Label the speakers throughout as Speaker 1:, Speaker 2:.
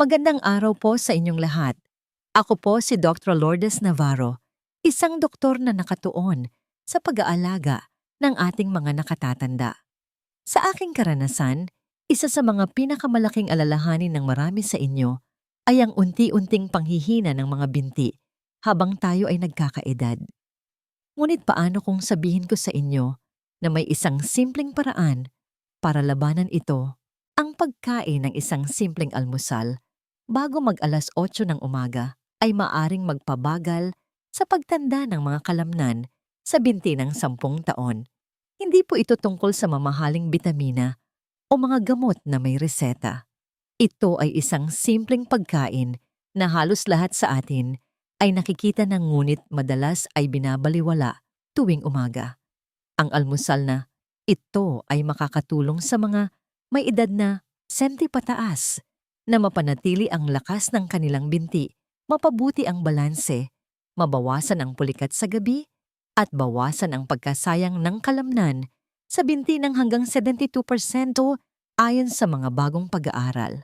Speaker 1: Magandang araw po sa inyong lahat. Ako po si Dr. Lourdes Navarro, isang doktor na nakatuon sa pag-aalaga ng ating mga nakatatanda. Sa aking karanasan, isa sa mga pinakamalaking alalahanin ng marami sa inyo ay ang unti-unting panghihina ng mga binti habang tayo ay nagkakaedad. Ngunit paano kung sabihin ko sa inyo na may isang simpleng paraan para labanan ito ang pagkain ng isang simpleng almusal bago mag alas 8 ng umaga ay maaring magpabagal sa pagtanda ng mga kalamnan sa binti ng sampung taon. Hindi po ito tungkol sa mamahaling bitamina o mga gamot na may reseta. Ito ay isang simpleng pagkain na halos lahat sa atin ay nakikita ng ngunit madalas ay binabaliwala tuwing umaga. Ang almusal na ito ay makakatulong sa mga may edad na senti pataas na mapanatili ang lakas ng kanilang binti, mapabuti ang balanse, mabawasan ang pulikat sa gabi, at bawasan ang pagkasayang ng kalamnan sa binti ng hanggang 72% ayon sa mga bagong pag-aaral.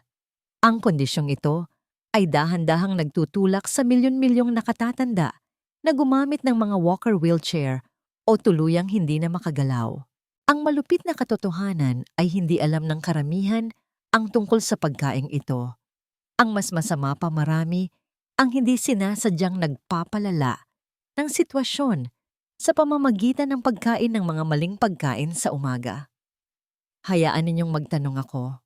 Speaker 1: Ang kondisyong ito ay dahan-dahang nagtutulak sa milyon-milyong nakatatanda na gumamit ng mga walker wheelchair o tuluyang hindi na makagalaw. Ang malupit na katotohanan ay hindi alam ng karamihan ang tungkol sa pagkaing ito. Ang mas masama pa marami ang hindi sinasadyang nagpapalala ng sitwasyon sa pamamagitan ng pagkain ng mga maling pagkain sa umaga. Hayaan ninyong magtanong ako.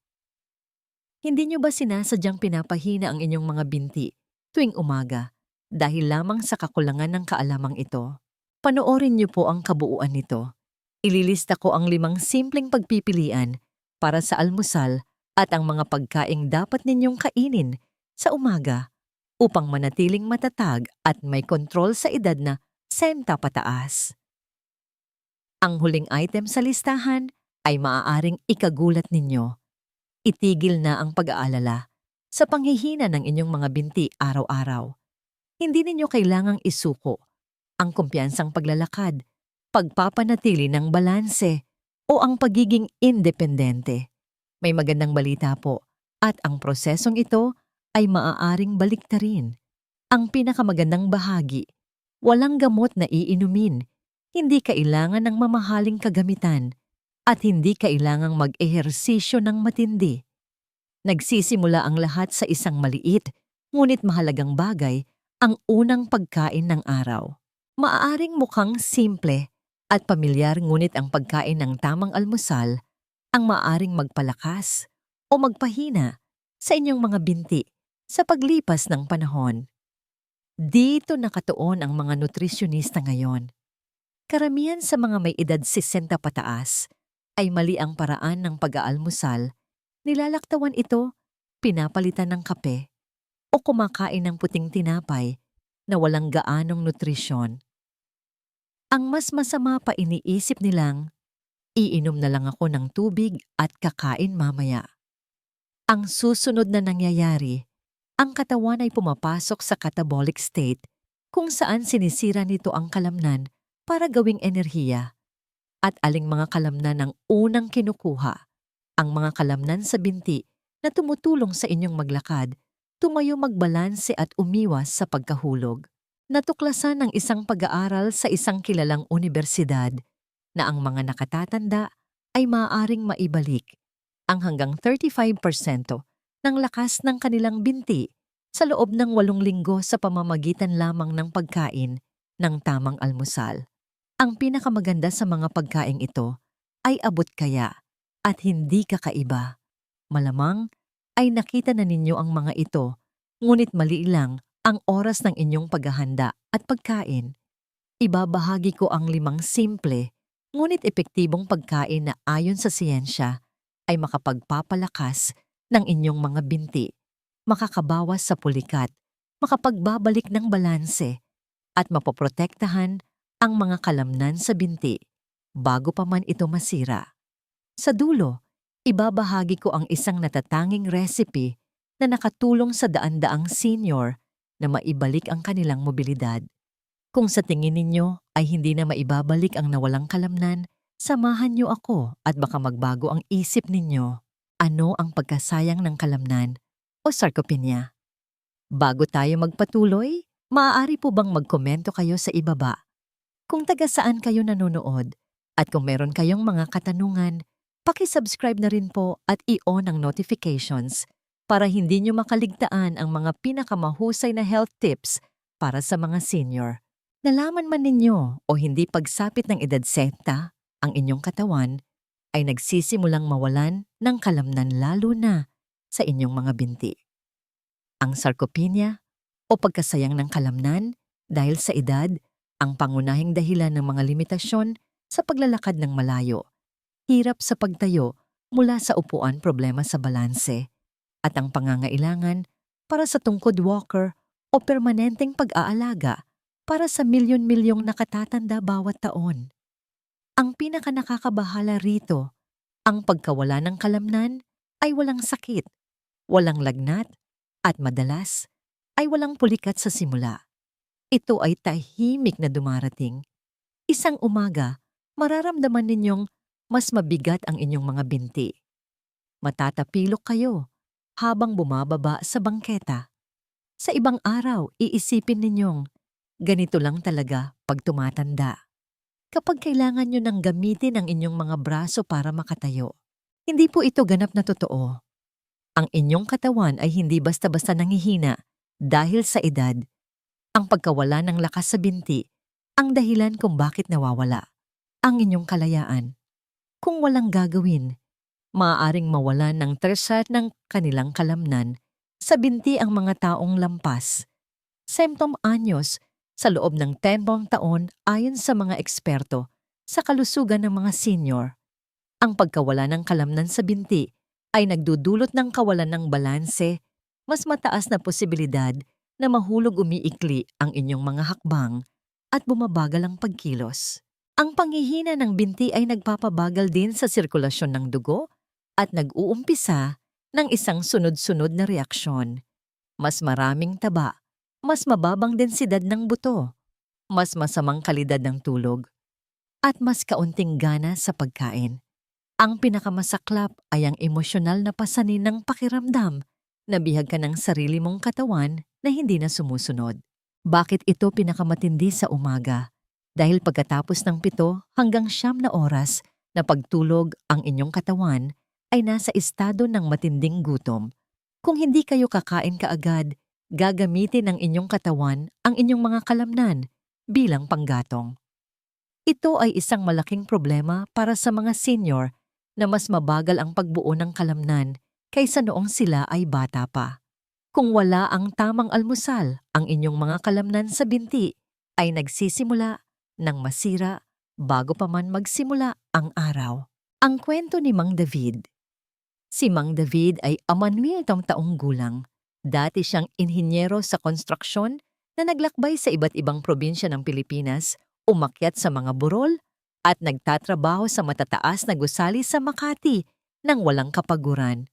Speaker 1: Hindi niyo ba sinasadyang pinapahina ang inyong mga binti tuwing umaga dahil lamang sa kakulangan ng kaalamang ito? Panoorin niyo po ang kabuuan nito Ililista ko ang limang simpleng pagpipilian para sa almusal at ang mga pagkaing dapat ninyong kainin sa umaga upang manatiling matatag at may kontrol sa edad na senta pataas. Ang huling item sa listahan ay maaaring ikagulat ninyo. Itigil na ang pag-aalala sa panghihina ng inyong mga binti araw-araw. Hindi ninyo kailangang isuko ang kumpiyansang paglalakad pagpapanatili ng balanse o ang pagiging independente. May magandang balita po at ang prosesong ito ay maaaring baliktarin. Ang pinakamagandang bahagi, walang gamot na iinumin, hindi kailangan ng mamahaling kagamitan, at hindi kailangang mag-ehersisyo ng matindi. Nagsisimula ang lahat sa isang maliit, ngunit mahalagang bagay, ang unang pagkain ng araw. Maaaring mukhang simple, at pamilyar ngunit ang pagkain ng tamang almusal ang maaring magpalakas o magpahina sa inyong mga binti sa paglipas ng panahon. Dito nakatuon ang mga nutrisyonista ngayon. Karamihan sa mga may edad 60 pataas ay mali ang paraan ng pag-aalmusal, nilalaktawan ito, pinapalitan ng kape, o kumakain ng puting tinapay na walang gaanong nutrisyon. Ang mas masama pa iniisip nilang, iinom na lang ako ng tubig at kakain mamaya. Ang susunod na nangyayari, ang katawan ay pumapasok sa catabolic state kung saan sinisira nito ang kalamnan para gawing enerhiya. At aling mga kalamnan ang unang kinukuha, ang mga kalamnan sa binti na tumutulong sa inyong maglakad, tumayo magbalanse at umiwas sa pagkahulog. Natuklasan ng isang pag-aaral sa isang kilalang universidad na ang mga nakatatanda ay maaaring maibalik ang hanggang 35% ng lakas ng kanilang binti sa loob ng walong linggo sa pamamagitan lamang ng pagkain ng tamang almusal. Ang pinakamaganda sa mga pagkain ito ay abot kaya at hindi kakaiba. Malamang ay nakita na ninyo ang mga ito, ngunit mali lang ang oras ng inyong paghahanda at pagkain. Ibabahagi ko ang limang simple ngunit epektibong pagkain na ayon sa siyensya ay makapagpapalakas ng inyong mga binti, makakabawas sa pulikat, makapagbabalik ng balanse, at mapoprotektahan ang mga kalamnan sa binti bago pa man ito masira. Sa dulo, ibabahagi ko ang isang natatanging recipe na nakatulong sa daan-daang senior na maibalik ang kanilang mobilidad. Kung sa tingin ninyo ay hindi na maibabalik ang nawalang kalamnan, samahan niyo ako at baka magbago ang isip ninyo. Ano ang pagkasayang ng kalamnan o sarcopenia. Bago tayo magpatuloy, maaari po bang magkomento kayo sa ibaba? Kung taga saan kayo nanonood at kung meron kayong mga katanungan, pakisubscribe na rin po at i-on ang notifications para hindi nyo makaligtaan ang mga pinakamahusay na health tips para sa mga senior. Nalaman man ninyo o hindi pagsapit ng edad seta, ang inyong katawan ay nagsisimulang mawalan ng kalamnan lalo na sa inyong mga binti. Ang sarcopenia o pagkasayang ng kalamnan dahil sa edad ang pangunahing dahilan ng mga limitasyon sa paglalakad ng malayo, hirap sa pagtayo mula sa upuan problema sa balanse, at ang pangangailangan para sa tungkod walker o permanenteng pag-aalaga para sa milyon-milyong nakatatanda bawat taon. Ang pinaka nakakabahala rito, ang pagkawala ng kalamnan ay walang sakit, walang lagnat, at madalas ay walang pulikat sa simula. Ito ay tahimik na dumarating. Isang umaga, mararamdaman ninyong mas mabigat ang inyong mga binti. Matatapilok kayo habang bumababa sa bangketa. Sa ibang araw, iisipin ninyong, ganito lang talaga pag tumatanda. Kapag kailangan nyo nang gamitin ang inyong mga braso para makatayo, hindi po ito ganap na totoo. Ang inyong katawan ay hindi basta-basta nangihina dahil sa edad. Ang pagkawala ng lakas sa binti ang dahilan kung bakit nawawala ang inyong kalayaan. Kung walang gagawin, maaaring mawalan ng tresat ng kanilang kalamnan sa binti ang mga taong lampas. Symptom anyos sa loob ng tempong taon ayon sa mga eksperto sa kalusugan ng mga senior. Ang pagkawala ng kalamnan sa binti ay nagdudulot ng kawalan ng balanse, mas mataas na posibilidad na mahulog umiikli ang inyong mga hakbang at bumabagal ang pagkilos. Ang panghihina ng binti ay nagpapabagal din sa sirkulasyon ng dugo at nag-uumpisa ng isang sunod-sunod na reaksyon. Mas maraming taba, mas mababang densidad ng buto, mas masamang kalidad ng tulog, at mas kaunting gana sa pagkain. Ang pinakamasaklap ay ang emosyonal na pasanin ng pakiramdam na bihag ka ng sarili mong katawan na hindi na sumusunod. Bakit ito pinakamatindi sa umaga? Dahil pagkatapos ng pito hanggang siyam na oras na pagtulog ang inyong katawan ay nasa estado ng matinding gutom. Kung hindi kayo kakain kaagad, gagamitin ng inyong katawan ang inyong mga kalamnan bilang panggatong. Ito ay isang malaking problema para sa mga senior na mas mabagal ang pagbuo ng kalamnan kaysa noong sila ay bata pa. Kung wala ang tamang almusal, ang inyong mga kalamnan sa binti ay nagsisimula ng masira bago pa man magsimula ang araw. Ang kwento ni Mang David Si Mang David ay amanwiltong taong gulang. Dati siyang inhinyero sa konstruksyon na naglakbay sa iba't ibang probinsya ng Pilipinas, umakyat sa mga burol, at nagtatrabaho sa matataas na gusali sa Makati nang walang kapaguran.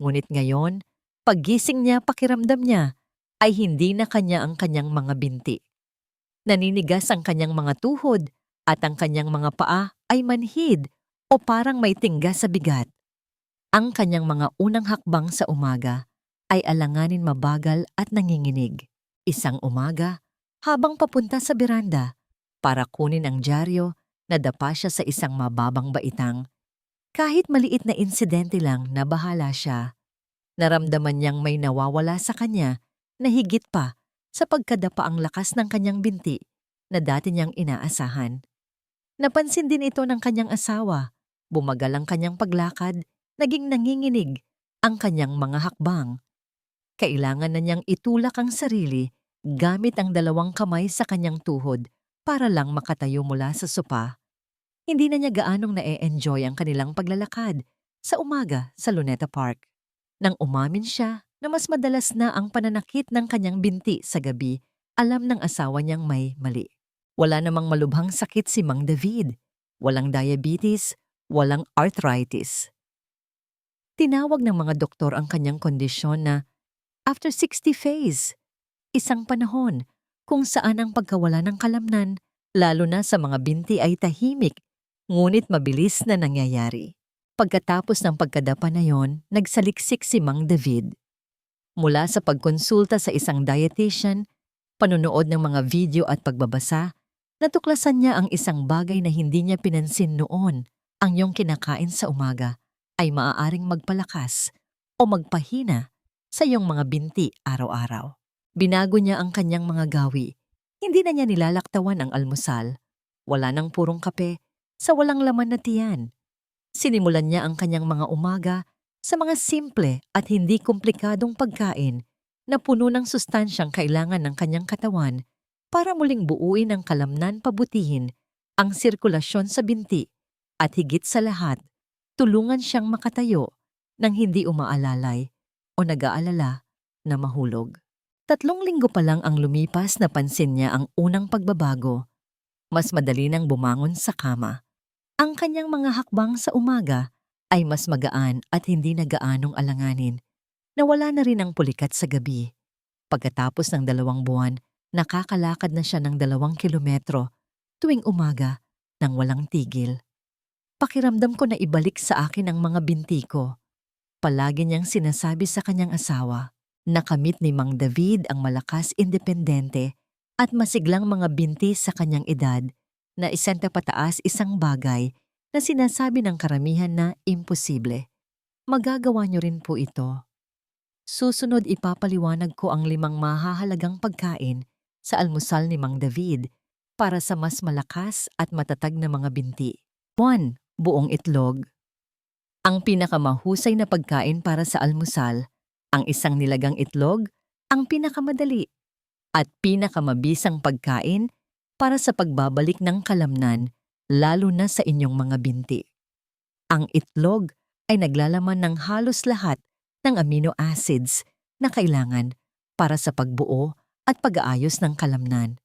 Speaker 1: Ngunit ngayon, Paggising niya, pakiramdam niya ay hindi na kanya ang kanyang mga binti. Naninigas ang kanyang mga tuhod at ang kanyang mga paa ay manhid o parang may tingga sa bigat. Ang kanyang mga unang hakbang sa umaga ay alanganin mabagal at nanginginig. Isang umaga, habang papunta sa beranda para kunin ang dyaryo, nadapa siya sa isang mababang baitang. Kahit maliit na insidente lang, nabahala siya. Naramdaman niyang may nawawala sa kanya na higit pa sa pagkadapa ang lakas ng kanyang binti na dati niyang inaasahan. Napansin din ito ng kanyang asawa. Bumagal ang kanyang paglakad, naging nanginginig ang kanyang mga hakbang. Kailangan na niyang itulak ang sarili gamit ang dalawang kamay sa kanyang tuhod para lang makatayo mula sa sopa. Hindi na niya gaanong na-enjoy ang kanilang paglalakad sa umaga sa Luneta Park. Nang umamin siya na mas madalas na ang pananakit ng kanyang binti sa gabi, alam ng asawa niyang may mali. Wala namang malubhang sakit si Mang David. Walang diabetes, walang arthritis. Tinawag ng mga doktor ang kanyang kondisyon na after 60 phase, isang panahon kung saan ang pagkawala ng kalamnan, lalo na sa mga binti ay tahimik, ngunit mabilis na nangyayari. Pagkatapos ng pagkadapa na yon, nagsaliksik si Mang David. Mula sa pagkonsulta sa isang dietitian, panunood ng mga video at pagbabasa, natuklasan niya ang isang bagay na hindi niya pinansin noon. Ang iyong kinakain sa umaga ay maaaring magpalakas o magpahina sa iyong mga binti araw-araw. Binago niya ang kanyang mga gawi. Hindi na niya nilalaktawan ang almusal. Wala nang purong kape sa walang laman na tiyan. Sinimulan niya ang kanyang mga umaga sa mga simple at hindi komplikadong pagkain na puno ng sustansyang kailangan ng kanyang katawan para muling buuin ang kalamnan pabutihin ang sirkulasyon sa binti at higit sa lahat, tulungan siyang makatayo nang hindi umaalalay o nag-aalala na mahulog. Tatlong linggo pa lang ang lumipas na pansin niya ang unang pagbabago. Mas madali nang bumangon sa kama. Ang kanyang mga hakbang sa umaga ay mas magaan at hindi nagaanong alanganin. Nawala na rin ang pulikat sa gabi. Pagkatapos ng dalawang buwan, nakakalakad na siya ng dalawang kilometro tuwing umaga nang walang tigil. Pakiramdam ko na ibalik sa akin ang mga binti ko. Palagi niyang sinasabi sa kanyang asawa, nakamit ni Mang David ang malakas independente at masiglang mga binti sa kanyang edad na isenta pataas isang bagay na sinasabi ng karamihan na imposible. Magagawa niyo rin po ito. Susunod ipapaliwanag ko ang limang mahahalagang pagkain sa almusal ni Mang David para sa mas malakas at matatag na mga binti. 1. Buong itlog. Ang pinakamahusay na pagkain para sa almusal, ang isang nilagang itlog, ang pinakamadali at pinakamabisang pagkain para sa pagbabalik ng kalamnan lalo na sa inyong mga binti. Ang itlog ay naglalaman ng halos lahat ng amino acids na kailangan para sa pagbuo at pag-aayos ng kalamnan.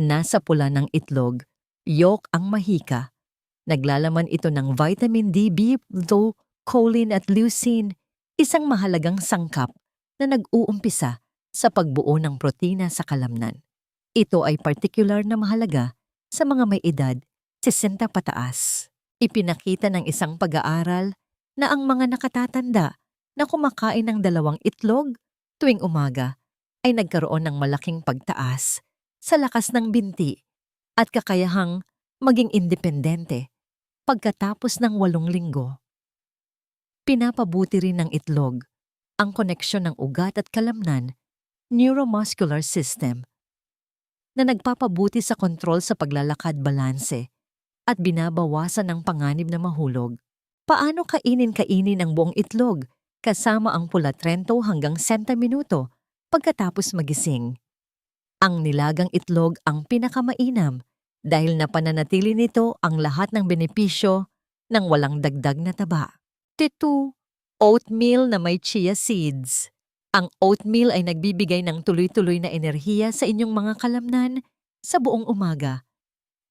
Speaker 1: Nasa pula ng itlog, yolk ang mahika. Naglalaman ito ng vitamin D, B, do, choline at leucine, isang mahalagang sangkap na nag-uumpisa sa pagbuo ng protina sa kalamnan. Ito ay particular na mahalaga sa mga may edad 60 pataas. Ipinakita ng isang pag-aaral na ang mga nakatatanda na kumakain ng dalawang itlog tuwing umaga ay nagkaroon ng malaking pagtaas sa lakas ng binti at kakayahang maging independente pagkatapos ng walong linggo. Pinapabuti rin ng itlog ang koneksyon ng ugat at kalamnan, neuromuscular system, na nagpapabuti sa kontrol sa paglalakad balanse at binabawasan ang panganib na mahulog. Paano kainin-kainin ang buong itlog kasama ang pula 30 hanggang 60 minuto pagkatapos magising? Ang nilagang itlog ang pinakamainam dahil napananatili nito ang lahat ng benepisyo ng walang dagdag na taba. Tito, oatmeal na may chia seeds. Ang oatmeal ay nagbibigay ng tuloy-tuloy na enerhiya sa inyong mga kalamnan sa buong umaga.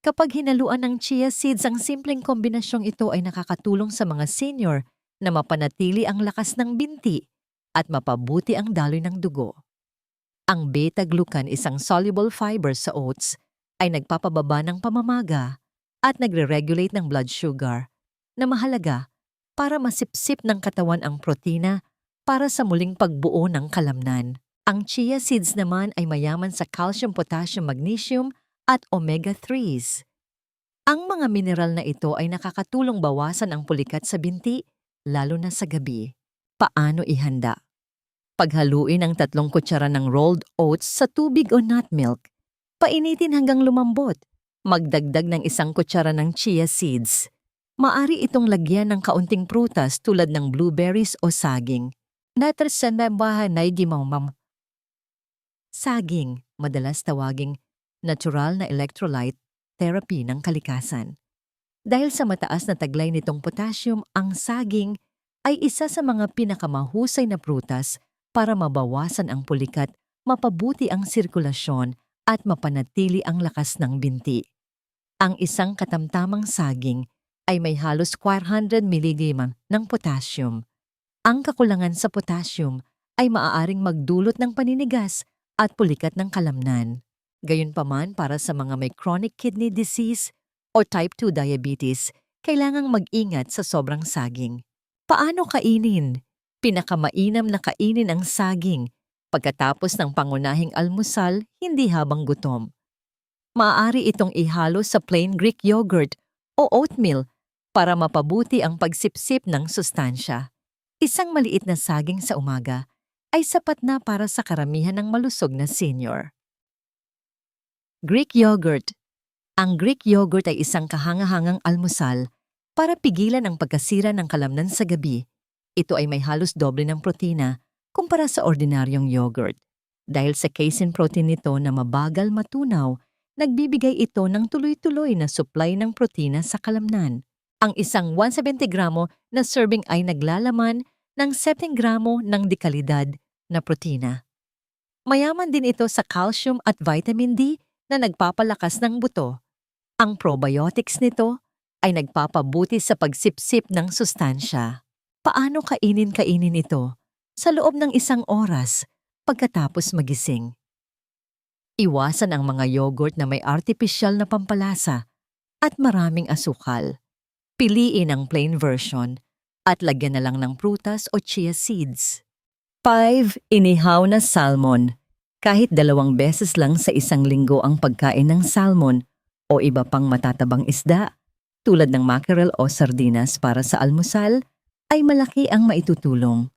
Speaker 1: Kapag hinaluan ng chia seeds ang simpleng kombinasyong ito ay nakakatulong sa mga senior na mapanatili ang lakas ng binti at mapabuti ang daloy ng dugo. Ang beta-glucan isang soluble fiber sa oats ay nagpapababa ng pamamaga at nagre-regulate ng blood sugar na mahalaga para masipsip ng katawan ang protina para sa muling pagbuo ng kalamnan. Ang chia seeds naman ay mayaman sa calcium, potassium, magnesium at omega-3s. Ang mga mineral na ito ay nakakatulong bawasan ang pulikat sa binti, lalo na sa gabi. Paano ihanda? Paghaluin ang tatlong kutsara ng rolled oats sa tubig o nut milk Painitin hanggang lumambot. Magdagdag ng isang kutsara ng chia seeds. Maari itong lagyan ng kaunting prutas tulad ng blueberries o saging. Natrasan na mam. Saging, madalas tawaging natural na electrolyte therapy ng kalikasan. Dahil sa mataas na taglay nitong potassium, ang saging ay isa sa mga pinakamahusay na prutas para mabawasan ang pulikat, mapabuti ang sirkulasyon at mapanatili ang lakas ng binti. Ang isang katamtamang saging ay may halos 400 mg ng potassium. Ang kakulangan sa potassium ay maaaring magdulot ng paninigas at pulikat ng kalamnan. Gayunpaman para sa mga may chronic kidney disease o type 2 diabetes, kailangang mag-ingat sa sobrang saging. Paano kainin? Pinakamainam na kainin ang saging Pagkatapos ng pangunahing almusal, hindi habang gutom. Maaari itong ihalo sa plain Greek yogurt o oatmeal para mapabuti ang pagsipsip ng sustansya. Isang maliit na saging sa umaga ay sapat na para sa karamihan ng malusog na senior. Greek yogurt Ang Greek yogurt ay isang kahangahangang almusal para pigilan ang pagkasira ng kalamnan sa gabi. Ito ay may halos doble ng protina kumpara sa ordinaryong yogurt. Dahil sa casein protein nito na mabagal matunaw, nagbibigay ito ng tuloy-tuloy na supply ng protina sa kalamnan. Ang isang 170 gramo na serving ay naglalaman ng 7 gramo ng dekalidad na protina. Mayaman din ito sa calcium at vitamin D na nagpapalakas ng buto. Ang probiotics nito ay nagpapabuti sa pagsipsip ng sustansya. Paano kainin-kainin ito? Sa loob ng isang oras pagkatapos magising. Iwasan ang mga yogurt na may artificial na pampalasa at maraming asukal. Piliin ang plain version at lagyan na lang ng prutas o chia seeds. 5. Inihaw na salmon. Kahit dalawang beses lang sa isang linggo ang pagkain ng salmon o iba pang matatabang isda, tulad ng mackerel o sardinas para sa almusal, ay malaki ang maitutulong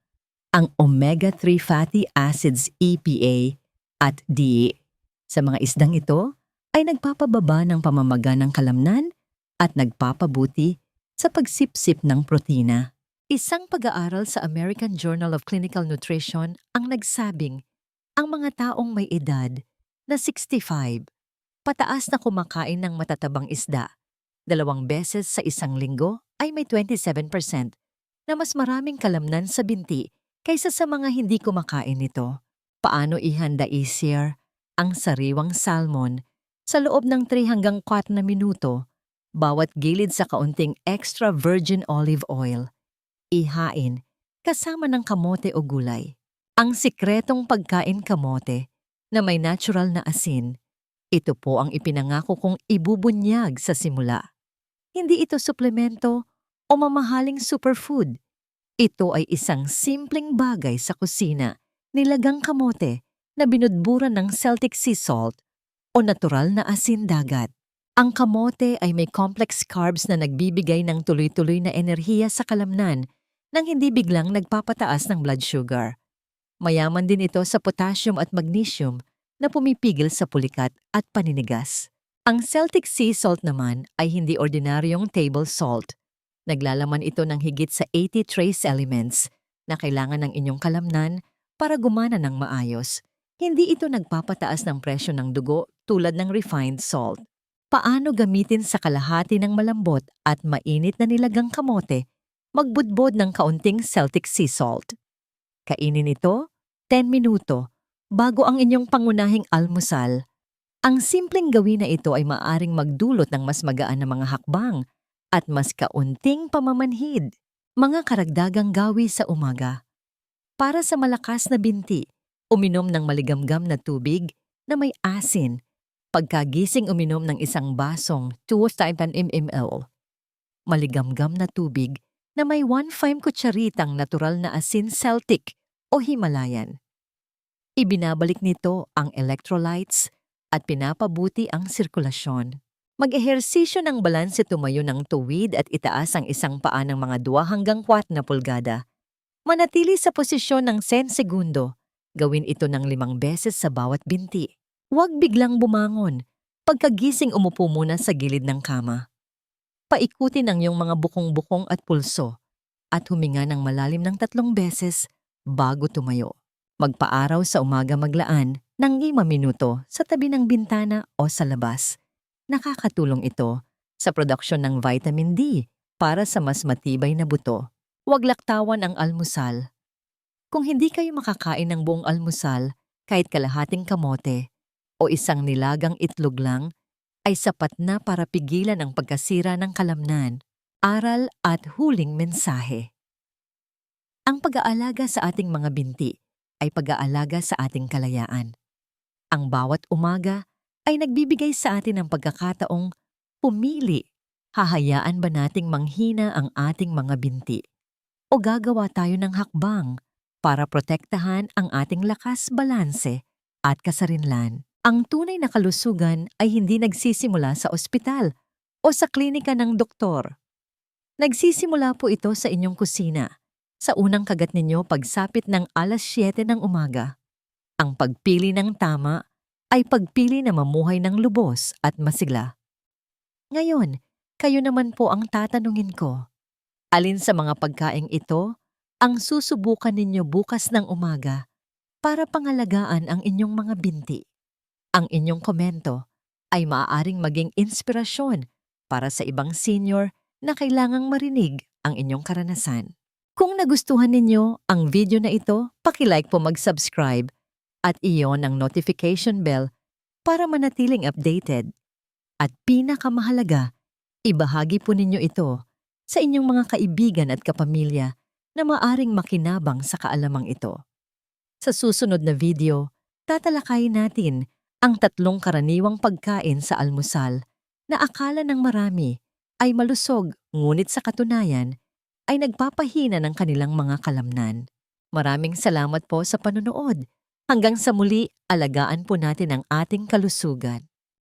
Speaker 1: ang omega-3 fatty acids EPA at DHA. Sa mga isdang ito ay nagpapababa ng pamamaga ng kalamnan at nagpapabuti sa pagsipsip ng protina. Isang pag-aaral sa American Journal of Clinical Nutrition ang nagsabing ang mga taong may edad na 65 pataas na kumakain ng matatabang isda dalawang beses sa isang linggo ay may 27% na mas maraming kalamnan sa binti kaysa sa mga hindi kumakain nito. Paano ihanda easier ang sariwang salmon sa loob ng 3 hanggang 4 na minuto, bawat gilid sa kaunting extra virgin olive oil. Ihain kasama ng kamote o gulay. Ang sikretong pagkain kamote na may natural na asin, ito po ang ipinangako kong ibubunyag sa simula. Hindi ito suplemento o mamahaling superfood ito ay isang simpleng bagay sa kusina, nilagang kamote na binudburan ng Celtic sea salt o natural na asin dagat. Ang kamote ay may complex carbs na nagbibigay ng tuloy-tuloy na enerhiya sa kalamnan nang hindi biglang nagpapataas ng blood sugar. Mayaman din ito sa potassium at magnesium na pumipigil sa pulikat at paninigas. Ang Celtic sea salt naman ay hindi ordinaryong table salt Naglalaman ito ng higit sa 80 trace elements na kailangan ng inyong kalamnan para gumana ng maayos. Hindi ito nagpapataas ng presyo ng dugo tulad ng refined salt. Paano gamitin sa kalahati ng malambot at mainit na nilagang kamote, magbudbod ng kaunting Celtic sea salt. Kainin ito 10 minuto bago ang inyong pangunahing almusal. Ang simpleng gawin na ito ay maaring magdulot ng mas magaan na mga hakbang at mas kaunting pamamanhid, mga karagdagang gawi sa umaga. Para sa malakas na binti, uminom ng maligamgam na tubig na may asin. Pagkagising uminom ng isang basong 2 ml. Maligamgam na tubig na may 1-5 kutsaritang natural na asin Celtic o Himalayan. Ibinabalik nito ang electrolytes at pinapabuti ang sirkulasyon. Mag-ehersisyo ng balanse tumayo ng tuwid at itaas ang isang paa ng mga 2 hanggang 4 na pulgada. Manatili sa posisyon ng 10 segundo. Gawin ito ng limang beses sa bawat binti. Huwag biglang bumangon. Pagkagising umupo muna sa gilid ng kama. Paikutin ang iyong mga bukong-bukong at pulso at huminga ng malalim ng tatlong beses bago tumayo. Magpaaraw sa umaga maglaan ng 5 minuto sa tabi ng bintana o sa labas nakakatulong ito sa produksyon ng vitamin D para sa mas matibay na buto. Huwag laktawan ang almusal. Kung hindi kayo makakain ng buong almusal, kahit kalahating kamote o isang nilagang itlog lang, ay sapat na para pigilan ang pagkasira ng kalamnan, aral at huling mensahe. Ang pag-aalaga sa ating mga binti ay pag-aalaga sa ating kalayaan. Ang bawat umaga ay nagbibigay sa atin ng pagkakataong pumili. Hahayaan ba nating manghina ang ating mga binti? O gagawa tayo ng hakbang para protektahan ang ating lakas, balanse at kasarinlan. Ang tunay na kalusugan ay hindi nagsisimula sa ospital o sa klinika ng doktor. Nagsisimula po ito sa inyong kusina, sa unang kagat ninyo pagsapit ng alas 7 ng umaga. Ang pagpili ng tama ay pagpili na mamuhay ng lubos at masigla. Ngayon, kayo naman po ang tatanungin ko. Alin sa mga pagkaing ito ang susubukan ninyo bukas ng umaga para pangalagaan ang inyong mga binti? Ang inyong komento ay maaaring maging inspirasyon para sa ibang senior na kailangang marinig ang inyong karanasan. Kung nagustuhan ninyo ang video na ito, pakilike po mag-subscribe at iyon ang notification bell para manatiling updated. At pinakamahalaga, ibahagi po ninyo ito sa inyong mga kaibigan at kapamilya na maaring makinabang sa kaalamang ito. Sa susunod na video, tatalakayin natin ang tatlong karaniwang pagkain sa almusal na akala ng marami ay malusog ngunit sa katunayan ay nagpapahina ng kanilang mga kalamnan. Maraming salamat po sa panonood. Hanggang sa muli, alagaan po natin ang ating kalusugan.